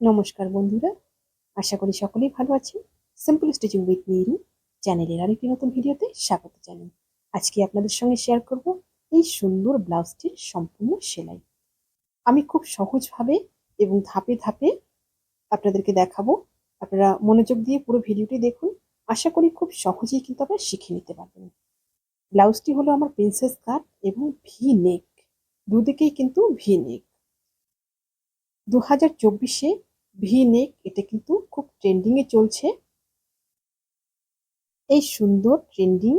নমস্কার বন্ধুরা, আশা করি সকলেই ভালো আছেন। সিম্পল স্টিচিং উইথ নিরু চ্যানেলের আর আরেকটি নতুন ভিডিওতে স্বাগত জানাই। আজকে আপনাদের সঙ্গে শেয়ার করব এই সুন্দর ব্লাউজটির সম্পূর্ণ সেলাই। আমি খুব সহজভাবে এবং ধাপে ধাপে আপনাদেরকে দেখাবো। আপনারা মনোযোগ দিয়ে পুরো ভিডিওটি দেখুন। আশা করি খুব সহজেই কিন্তু আপনারা শিখে নিতে পারবেন। ব্লাউজটি হলো আমার প্রিন্সেস কাট এবং ভি নেক দুদিকেই কিন্তু ভি নেক দু হাজার চব্বিশে ভি নেক এটা কিন্তু খুব ট্রেন্ডিংয়ে চলছে। এই সুন্দর ট্রেন্ডিং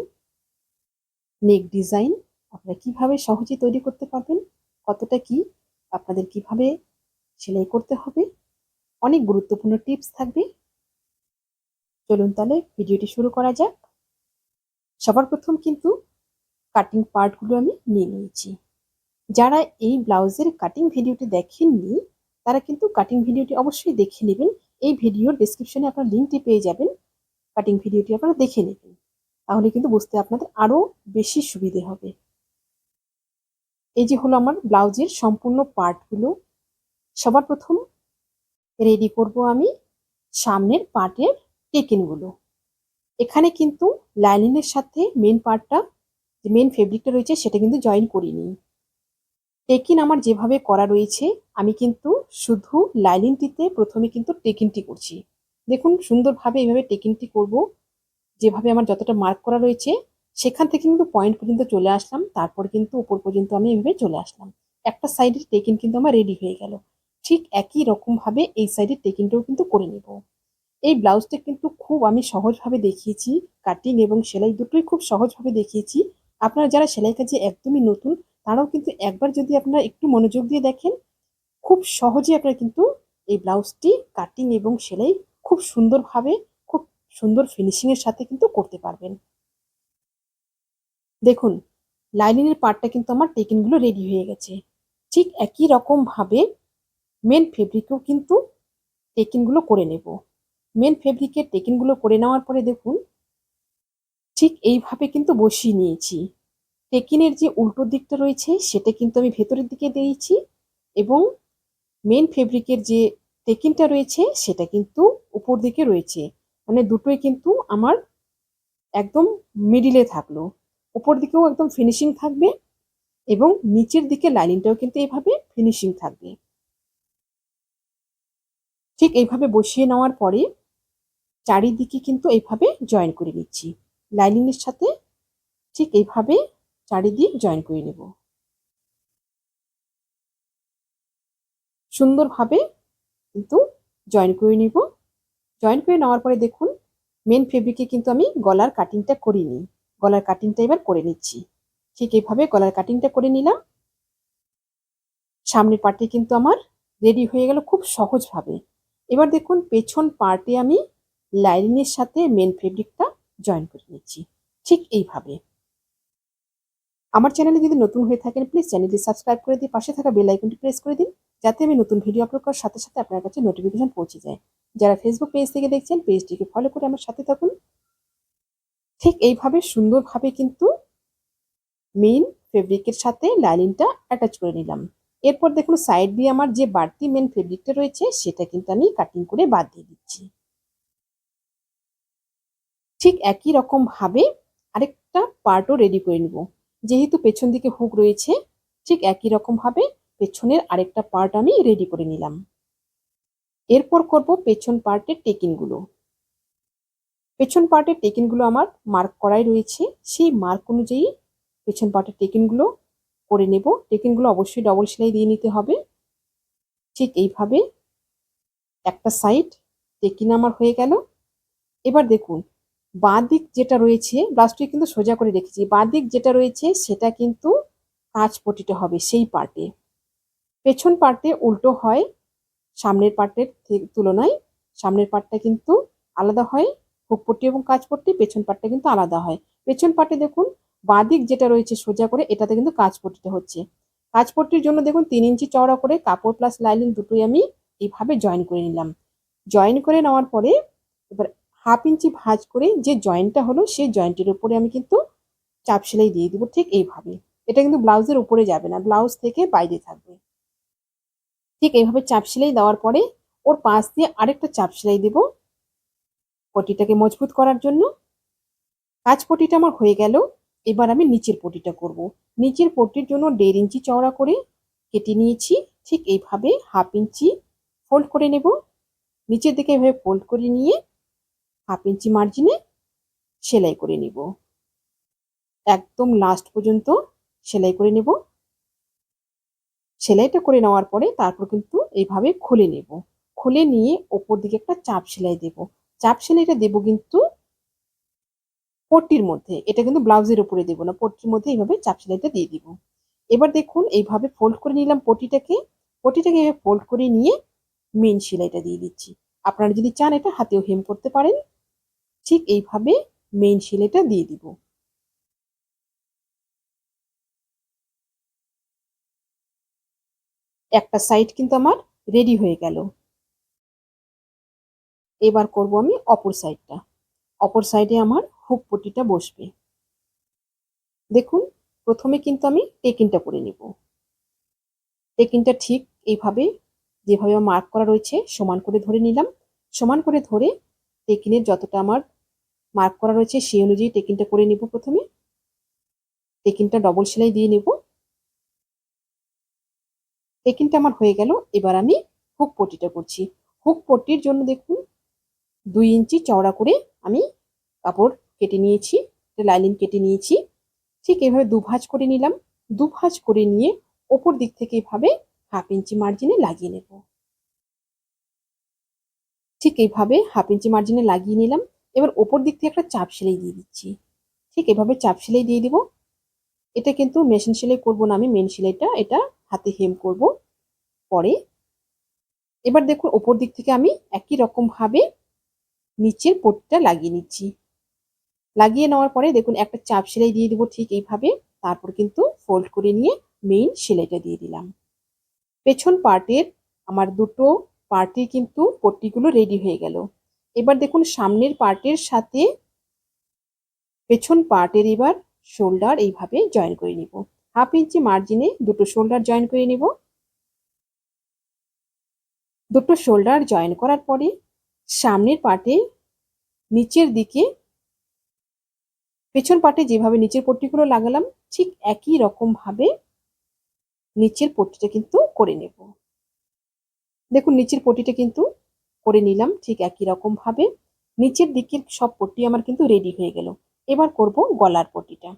নেক ডিজাইন আপনারা কীভাবে সহজে তৈরি করতে পারবেন, কতটা কি, আপনাদের কীভাবে সেলাই করতে হবে, অনেক গুরুত্বপূর্ণ টিপস থাকবে। চলুন তাহলে ভিডিওটি শুরু করা যাক। সবার প্রথম কিন্তু কাটিং পার্টগুলো আমি নিয়ে নিয়েছি। যারা এই ব্লাউজের কাটিং ভিডিওটি দেখেননি তারা কিন্তু কাটিং ভিডিওটি অবশ্যই দেখে নেবেন। এই ভিডিওর ডিসক্রিপশনে আপনার লিঙ্কটি পেয়ে যাবেন। কাটিং ভিডিওটি আপনারা দেখে নেবেন। তাহলে কিন্তু বুঝতে আপনাদের আরও বেশি সুবিধে হবে। এই যে হলো আমার ব্লাউজের সম্পূর্ণ পার্টগুলো। সবার প্রথম রেডি করব আমি সামনের পার্টের টেকিনগুলো এখানে কিন্তু লাইনিংয়ের সাথে মেন পার্টটা যে মেন ফেব্রিকটা রয়েছে সেটা কিন্তু জয়েন করিনি। টেকিন আমার যেভাবে করা রয়েছে, আমি কিন্তু শুধু লাইনিংটিতে প্রথমে কিন্তু টেকিনটি করছি। দেখুন, সুন্দরভাবে এইভাবে টেকিনটি করব। যেভাবে আমার যতটা মার্ক করা রয়েছে, সেখান থেকে কিন্তু পয়েন্ট পর্যন্ত চলে আসলাম। তারপর কিন্তু উপর পর্যন্ত আমি এইভাবে চলে আসলাম। একটা সাইডের টেকিন কিন্তু আমার রেডি হয়ে গেল। ঠিক একই রকমভাবে এই সাইডের টেকিনটাও কিন্তু করে নেব। এই ব্লাউজটা কিন্তু খুব আমি সহজভাবে দেখিয়েছি কাটিং এবং সেলাই দুটোই খুব সহজভাবে দেখিয়েছি। আপনারা যারা সেলাই কাজে একদমই নতুন তারাও কিন্তু একবার যদি আপনারা একটু মনোযোগ দিয়ে দেখেন, খুব সহজে আপনারা কিন্তু এই ব্লাউজটি কাটিং এবং সেলাই খুব সুন্দরভাবে, খুব সুন্দর ফিনিশিংয়ের সাথে কিন্তু করতে পারবেন। দেখুন লাইনিংয়ের পার্টটা কিন্তু আমার টেকিনগুলো রেডি হয়ে গেছে। ঠিক একই রকমভাবে মেন ফেব্রিকেও কিন্তু টেকিনগুলো করে নেব। মেন ফেব্রিকের টেকিনগুলো করে নেওয়ার পরে দেখুন, ঠিক এইভাবে কিন্তু বসিয়ে নিয়েছি। টেকিনের যে উল্টো দিকটা রয়েছে, সেটা কিন্তু আমি ভেতরের দিকে দিয়েছি এবং মেন ফেব্রিকের যে টেকিনটা রয়েছে, সেটা কিন্তু উপর দিকে রয়েছে। মানে দুটোই কিন্তু আমার একদম মিডিলে থাকল। উপর দিকেও একদম ফিনিশিং থাকবে এবং নিচের দিকে লাইনিংটাও কিন্তু এইভাবে ফিনিশিং থাকবে। ঠিক এইভাবে বসিয়ে নেওয়ার পরে চারিদিকে কিন্তু এইভাবে জয়েন করে নিচ্ছি। লাইনিংয়ের সাথে ঠিক এইভাবে চারিদিক জয়েন করে নেব। সুন্দরভাবে কিন্তু জয়েন করে নিব। জয়েন করে নেওয়ার পরে দেখুন মেন ফেব্রিকে কিন্তু আমি গলার কাটিংটা করিনি। গলার কাটিংটা এবার করে নিচ্ছি। ঠিক এইভাবে গলার কাটিংটা করে নিলাম। সামনের পার্টে কিন্তু আমার রেডি হয়ে গেল খুব সহজভাবে। এবার দেখুন, পেছন পার্টে আমি লাইনিংয়ের সাথে মেন ফেব্রিকটা জয়েন করে নিচ্ছি। ঠিক এইভাবে। আমার চ্যানেলে যদি নতুন হয়ে থাকেন প্লিজ চ্যানেলটি সাবস্ক্রাইব করে দিয়ে পাশে থাকা বেল আইকনটি প্রেস করে দিন, যাতে আমি নতুন ভিডিও আপলোড করার সাথে সাথে আপনার কাছে নোটিফিকেশন পৌঁছে যায়। যারা ফেসবুক পেজ থেকে দেখছেন পেজটিকে ফলো করে আমার সাথে থাকুন। ঠিক এইভাবে সুন্দরভাবে কিন্তু মেইন ফেব্রিকের সাথে লাইনিংটা অ্যাটাচ করে নিলাম। এরপর দেখুন সাইড দিয়ে আমার যে বাড়তি মেন ফেব্রিকটা রয়েছে, সেটা কিন্তু আমি কাটিং করে বাদ দিয়ে দিচ্ছি। ঠিক একই রকম ভাবে আরেকটা পার্টও রেডি করে নিব। যেহেতু পেছন দিকে হুক রয়েছে, ঠিক একই রকমভাবে পেছনের আরেকটা পার্ট আমি রেডি করে নিলাম। এরপর করব পেছন পার্টের টেকিনগুলো পেছন পার্টের টেকিনগুলো আমার মার্ক করাই রয়েছে, সেই মার্ক অনুযায়ী পেছন পার্টের টেকিনগুলো করে নেব। টেকিনগুলো অবশ্যই ডবল সেলাই দিয়ে নিতে হবে। ঠিক এইভাবে একটা সাইড টেকিন আমার হয়ে গেল। এবার দেখুন বাঁ দিক যেটা রয়েছে ব্লাউজটি কিন্তু সোজা করে রেখেছি। বাঁ দিক যেটা রয়েছে, সেটা কিন্তু কাঁচ পটিতে হবে সেই পার্টে। পেছন পার্টে উল্টো হয়, সামনের পার্টের তুলনায় সামনের পার্টটা কিন্তু আলাদা হয় হুকপট্টি এবং কাঁচপট্টি পেছন পার্টটা কিন্তু আলাদা হয়। পেছন পার্টে দেখুন, বাঁ দিক যেটা রয়েছে সোজা করে, এটাতে কিন্তু কাঁচপট্টিটা হচ্ছে। কাঁচপট্টির জন্য দেখুন, তিন ইঞ্চি চওড়া করে কাপড় প্লাস লাইনিং দুটোই আমি এইভাবে জয়েন করে নিলাম। জয়েন করে নেওয়ার পরে, এবার হাফ ইঞ্চি ভাঁজ করে যে জয়েন্টটা হলো, সেই জয়েন্টের উপরে আমি কিন্তু চাপ সেলাই দিয়ে দিব ঠিক এইভাবে। এটা কিন্তু ব্লাউজের উপরে যাবে না, ব্লাউজ থেকে বাইরে থাকবে। ঠিক এইভাবে চাপ সেলাই দেওয়ার পরে ওর পাশ দিয়ে আরেকটা চাপ সেলাই দেব পটিটাকে মজবুত করার জন্য। কাজ পটিটা আমার হয়ে গেল, এবার আমি নিচের পটিটা করব। নিচের পটির জন্য দেড় ইঞ্চি চওড়া করে কেটে নিয়েছি, ঠিক এইভাবে হাফ ইঞ্চি ফোল্ড করে নেব। নিচের দিকে এভাবে ফোল্ড করে নিয়ে হাফ ইঞ্চি মার্জিনে সেলাই করে নিব। একদম লাস্ট পর্যন্ত সেলাই করে নেব। সেলাইটা করে নেওয়ার পরে তারপর কিন্তু এইভাবে খুলে নেব। খুলে নিয়ে ওপর দিকে একটা চাপ সেলাই দেব। চাপ সেলাইটা দেব কিন্তু পট্টির মধ্যে। এটা কিন্তু ব্লাউজের উপরে দেবো না, পট্টির মধ্যে এইভাবে চাপ সেলাইটা দিয়ে দিব। এবার দেখুন এইভাবে ফোল্ড করে নিলাম পটিটাকে পটিটাকে ফোল্ড করে নিয়ে মেন সেলাইটা দিয়ে দিচ্ছি। আপনারা যদি চান এটা হাতেও হেম করতে পারেন। ঠিক এইভাবে মেন সেলাইটা দিয়ে দিব। একটা সাইড কিন্তু আমার রেডি হয়ে গেল। এবার করব আমি অপর সাইডটা অপর সাইডে আমার হুক পটিটা বসবে। দেখুন, প্রথমে কিন্তু আমি টেকিনটা করে নিব। টেকিনটা ঠিক এইভাবে যেভাবে মার্ক করা রয়েছে সমান করে ধরে নিলাম। সমান করে ধরে টেকিনের যতটা আমার মার্ক করা রয়েছে, সেই অনুযায়ী টেকিনটা করে নিব প্রথমে। টেকিনটা ডবল সেলাই দিয়ে নেব। টেকিনটা আমার হয়ে গেল, এবার আমি হুক পটিটা করছি। হুক পটির জন্য দেখুন, দুই ইঞ্চি চওড়া করে আমি কাপড় কেটে নিয়েছি লাইলিন কেটে নিয়েছি। ঠিক এভাবে দুভাজ করে নিলাম। দুভাজ করে নিয়ে ওপর দিক থেকে এভাবে হাফ ইঞ্চি মার্জিনে লাগিয়ে নেব। ঠিক এইভাবে হাফ ইঞ্চি মার্জিনে লাগিয়ে নিলাম। এবার ওপর দিক থেকে একটা চাপ সেলাই দিয়ে দিচ্ছি। ঠিক এভাবে চাপ সেলাই দিয়ে দিব। এটা কিন্তু মেশিন সেলাই করব না আমি মেন সেলাইটা এটা হাতে হেম করব পরে। এবার দেখুন ওপর দিক থেকে আমি একই রকমভাবে নিচের পট্টিটা লাগিয়ে নিচ্ছি। লাগিয়ে নেওয়ার পরে দেখুন একটা চাপ সেলাই দিয়ে দিব ঠিক এইভাবে। তারপর কিন্তু ফোল্ড করে নিয়ে মেইন সেলাইটা দিয়ে দিলাম। পেছন পার্টের আমার দুটো পার্টি কিন্তু পট্টিগুলো রেডি হয়ে গেল। এবার দেখুন সামনের পার্টের সাথে পেছন পার্টের এবার শোল্ডার এইভাবে জয়েন করে নিব। হাফ ইঞ্চি মার্জিনে দুটো শোল্ডার জয়েন করে নিব। দুটো শোল্ডার জয়েন করার পরে সামনের পার্টে নিচের দিকে পেছন পার্টে যেভাবে নিচের পট্টিগুলো লাগালাম, ঠিক একই রকম ভাবে নিচের পট্টিটা কিন্তু করে নেব। দেখুন নিচের পট্টিটা কিন্তু করে নিলাম, ঠিক একই রকম ভাবে। নিচের দিকের সব পট্টি আমার কিন্তু রেডি হয়ে গেল। এবার করব গলার পট্টিটা।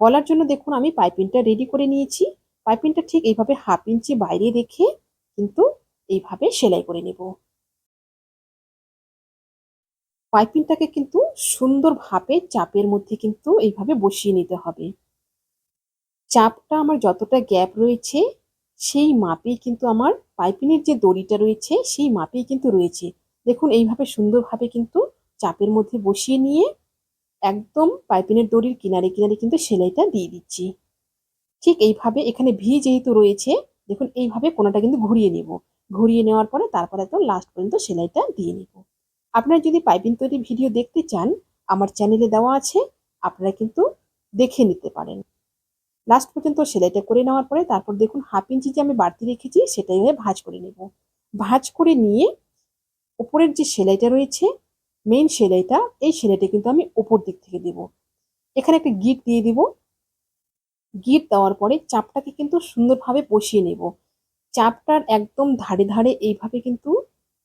গলার জন্য দেখুন, আমি পাইপিংটা রেডি করে নিয়েছি। পাইপিংটা ঠিক এইভাবে হাফ ইঞ্চি বাইরে রেখে কিন্তু এইভাবে সেলাই করে নেব। পাইপিংটাকে কিন্তু সুন্দরভাবে চাপের মধ্যে কিন্তু এইভাবে বসিয়ে নিতে হবে। চাপটা আমার যতটা গ্যাপ রয়েছে সেই মাপেই কিন্তু আমার পাইপিনের যে দড়িটা রয়েছে, সেই মাপেই কিন্তু রয়েছে। দেখুন, এইভাবে সুন্দরভাবে কিন্তু চাপের মধ্যে বসিয়ে নিয়ে একদম পাইপিনের দড়ির কিনারে কিনারে কিন্তু সেলাইটা দিয়ে দিচ্ছি। ঠিক এইভাবে এখানে ভি যেহেতু রয়েছে, দেখুন, এইভাবে কোনাটা কিন্তু ঘুরিয়ে নেব। ঘুরিয়ে নেওয়ার পরে তারপরে একদম লাস্ট পর্যন্ত সেলাইটা দিয়ে নেব। আপনারা যদি পাইপিং তৈরির ভিডিও দেখতে চান, আমার চ্যানেলে দেওয়া আছে, আপনারা কিন্তু দেখে নিতে পারেন। লাস্ট পর্যন্ত সেলাইটা করে নেওয়ার পরে তারপর দেখুন হাফ ইঞ্চি যে আমি বাড়তি রেখেছি সেটাই হয়ে ভাজ করে নেব। ভাজ করে নিয়ে উপরের যে সেলাইটা রয়েছে মেইন সেলাইটা, এই সেলাইটা কিন্তু আমি উপর দিক থেকে দেব। এখানে একটা গিট দিয়ে দিব। গিট দেওয়ার পরে চাপটাকে কিন্তু সুন্দরভাবে বসিয়ে নেব। চাপটার একদম ধারে ধারে এইভাবে কিন্তু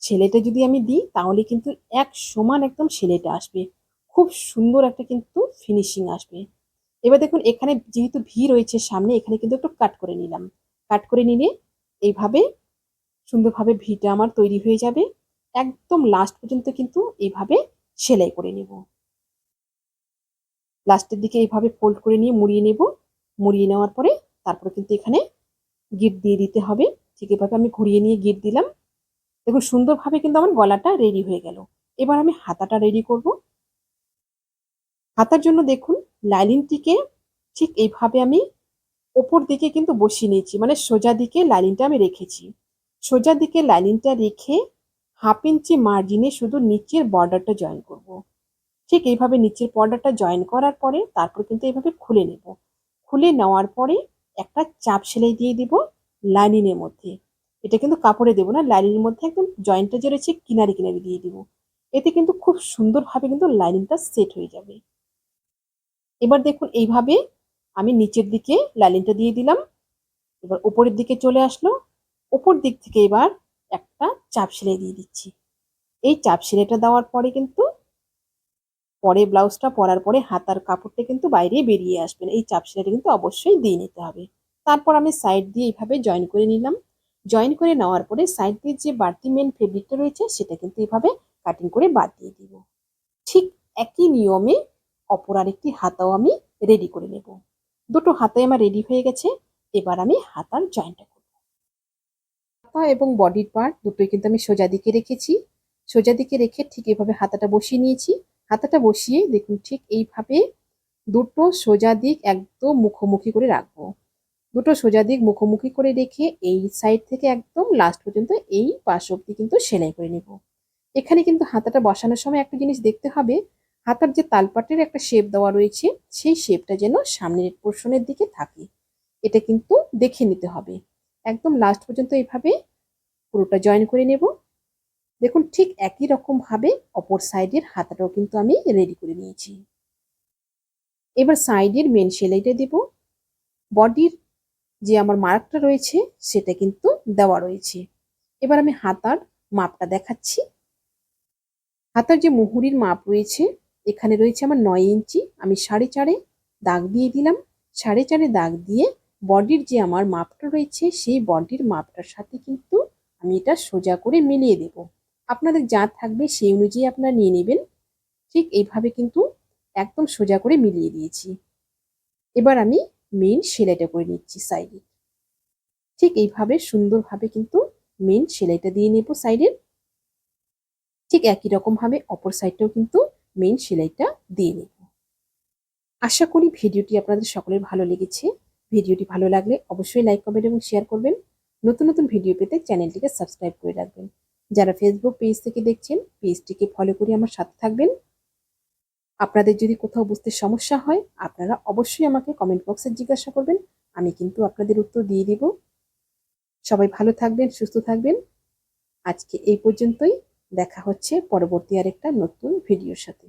ছেলেটা যদি আমি দিই, তাহলে কিন্তু এক সমান একদম সেলেটা আসবে। খুব সুন্দর একটা কিন্তু ফিনিশিং আসবে। এবার দেখুন, এখানে যেহেতু ভি রয়েছে সামনে, এখানে কিন্তু একটু কাট করে নিলাম। কাট করে নিলে এইভাবে, সুন্দরভাবে ভিটা আমার তৈরি হয়ে যাবে। একদম লাস্ট পর্যন্ত কিন্তু এইভাবে সেলাই করে নেব। লাস্টের দিকে এইভাবে ফোল্ড করে নিয়ে মুড়িয়ে নেব। মুড়িয়ে নেওয়ার পরে তারপরে কিন্তু এখানে গিট দিয়ে দিতে হবে। ঠিক এভাবে আমি ঘুরিয়ে নিয়ে গিট দিলাম। দেখুন, সুন্দরভাবে কিন্তু আমার গলাটা রেডি হয়ে গেল। এবার আমি হাতাটা রেডি করব। হাতার জন্য দেখুন লাইলিনটিকে ঠিক এইভাবে আমি ওপর দিকে কিন্তু বসিয়ে নিয়েছি। মানে সোজা দিকে লাইলিনটা আমি রেখেছি। সোজা দিকে লাইলিনটা রেখে হাফ ইঞ্চি মার্জিনে শুধু নিচের বর্ডারটা জয়েন করব। ঠিক এইভাবে নিচের বর্ডারটা জয়েন করার পরে তারপর কিন্তু এইভাবে খুলে নেব। খুলে নেওয়ার পরে একটা চাপ সেলাই দিয়ে দিব লাইনিনের মধ্যে। এটা কিন্তু কাপড়ে দেবো না লাইনিংয়ের মধ্যে একদম জয়েন্টটা যে রয়েছে কিনারে কিনারে দিয়ে দিব। এতে কিন্তু খুব সুন্দরভাবে কিন্তু লাইনিংটা সেট হয়ে যাবে। এবার দেখুন এইভাবে আমি নিচের দিকে লাইনিংটা দিয়ে দিলাম। এবার উপরের দিকে চলে আসলো। ওপর দিক থেকে এবার একটা চাপ সেলাই দিয়ে দিচ্ছি। এই চাপ সেলাইটা দেওয়ার পরে কিন্তু পরে ব্লাউজটা পরার পরে হাতার কাপড়টা কিন্তু বাইরে বেরিয়ে আসবেন এই চাপ সেলাইটা কিন্তু অবশ্যই দিয়ে নিতে হবে। তারপর আমি সাইড দিয়ে এইভাবে জয়েন করে নিলাম। জয়েন করে নেওয়ার পরে সাইড দিয়ে যে বাড়তি মেন ফেব্রিকটা রয়েছে সেটা কিন্তু এভাবে কাটিং করে বাদ দিয়ে দিব। ঠিক একই নিয়মে অপর আরেকটি হাতাও আমি রেডি করে নেব। দুটো হাতাই আমার রেডি হয়ে গেছে, এবার আমি হাতার জয়েন্টটা করব। হাতা এবং বডির পার্ট দুটোই কিন্তু আমি সোজা দিকে রেখেছি। সোজা দিকে রেখে ঠিক এভাবে হাতাটা বসিয়ে নিয়েছি। হাতাটা বসিয়ে দেখুন ঠিক এইভাবে দুটো সোজা দিক একদম মুখোমুখি করে রাখব। দুটো সোজা দিক মুখোমুখি করে রেখে এই সাইড থেকে একদম লাস্ট পর্যন্ত এই পাশ অব্দি কিন্তু সেলাই করে নেব। এখানে কিন্তু হাতাটা বসানোর সময় একটা জিনিস দেখতে হবে হাতার যে তালপাটের একটা শেপ দেওয়া রয়েছে, সেই শেপটা যেন সামনের পোর্শনের দিকে থাকে। এটা কিন্তু দেখে নিতে হবে। একদম লাস্ট পর্যন্ত এইভাবে পুরোটা জয়েন করে নেব। দেখুন, ঠিক একই রকম ভাবে অপর সাইডের হাতাটাও কিন্তু আমি রেডি করে নিয়েছি। এবার সাইডের মেন সেলাইটা দেব। বডির যে আমার মার্কটা রয়েছে, সেটা কিন্তু দেওয়া রয়েছে। এবার আমি হাতার মাপটা দেখাচ্ছি। হাতার যে মুহুরির মাপ রয়েছে এখানে রয়েছে আমার নয় ইঞ্চি। আমি সাড়ে চারে দাগ দিয়ে দিলাম। সাড়ে চারে দাগ দিয়ে বডির যে আমার মাপটা রয়েছে, সেই বডির মাপটার সাথে কিন্তু আমি এটা সোজা করে মিলিয়ে দেব। আপনাদের যা থাকবে সেই অনুযায়ী আপনারা নিয়ে নেবেন। ঠিক এইভাবে কিন্তু একদম সোজা করে মিলিয়ে দিয়েছি। এবার আমি মেন সেলাইটা করে নিচ্ছি সাইডে ঠিক এইভাবে সুন্দরভাবে কিন্তু মেন সেলাইটা দিয়ে নেব সাইডের ঠিক একই রকমভাবে অপর সাইডটাও কিন্তু মেন সেলাইটা দিয়ে নেব। আশা করি ভিডিওটি আপনাদের সকলের ভালো লেগেছে। ভিডিওটি ভালো লাগলে অবশ্যই লাইক কমেন্ট এবং শেয়ার করবেন। নতুন নতুন ভিডিও পেতে চ্যানেলটিকে সাবস্ক্রাইব করে রাখবেন। যারা ফেসবুক পেজ থেকে দেখছেন পেজটিকে ফলো করে আমার সাথে থাকবেন। আপনাদের যদি কোথাও বুঝতে সমস্যা হয়, আপনারা অবশ্যই আমাকে কমেন্ট বক্সে জিজ্ঞাসা করবেন। আমি কিন্তু আপনাদের উত্তর দিয়ে দিব। সবাই ভালো থাকবেন, সুস্থ থাকবেন। আজকে এই পর্যন্তই। দেখা হচ্ছে পরবর্তী আরেকটা নতুন ভিডিওর সাথে।